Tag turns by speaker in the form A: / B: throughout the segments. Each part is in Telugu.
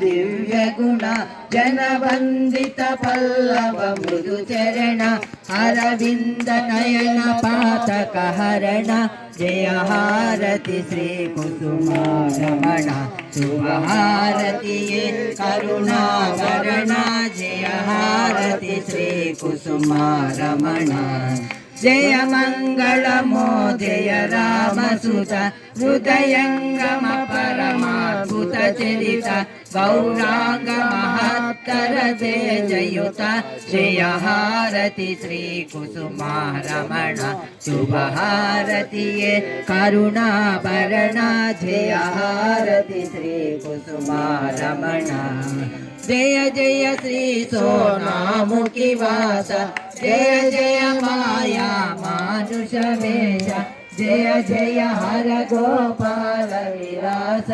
A: ದಿವ್ಯಗುಣ ಜನವಂದಿತ ಪಲ್ಲವ ಮೃದು ಚರಣ ಅರವಿಂದ ನಯನ ಪಾತಕ ಹರಣ ಜಯ ಹಾರತಿ ಶ್ರೀ ಕುಸುಮಾರಮಣ ಶುಭ ಹಾರತಿಯೇ ಕರುಣಾಭರಣ ಜಯ ಹಾರತಿ ಶ್ರೀ ಕುಸುಮಾರಮಣ జయ మంగళమో జయ రామసుత హృదయంగమ పరమాద్భుత చరిత గౌరాంగ మహత్తర జయ జయుత శ్రేయహారతి శ్రీ కుసుమారమణ శుభహారతియే కరుణాభరణ జయహారతి శ్రీ కుసుమారమణ జయ జయ శ్రీ సోనాముఖి వాస जय जय माया, मानुषमेश। जय जय हर गोपाल विलास।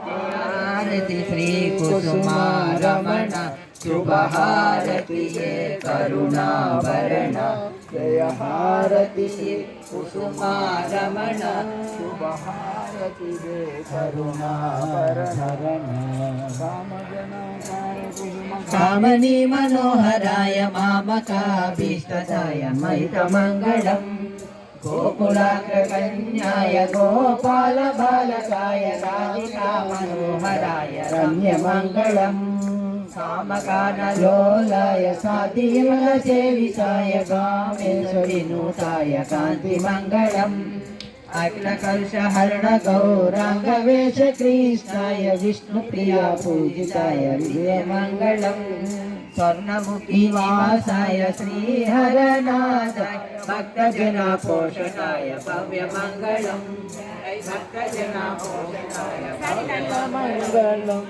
A: हारति श्री कुसुमारमण, शुभहारति ये करुणाभरण
B: जय हारति ये
A: कुसुमारमण,
B: शुभहारति ये
A: కామని మనోహరాయ మామకాభీష్టదాయ మహితమంగళం గోకులాగ్రకన్యాయ గోపాల బాలకాయ రాధికా మనోహరాయ రమ్యమంగళం. కామకానలోలాయ సాతిమల సేవితాయ కామేశ్వరి నూతాయ కాంతిమంగళం. कृष्णाय विष्णुप्रिया पूजिताय विजयमङ्गलम् स्वर्णमुखी वासाय श्रीहरनाथाय भक्तजना पोषणाय भव्यमङ्गलम् भक्तजना पोषणाय भव्यमङ्गलम्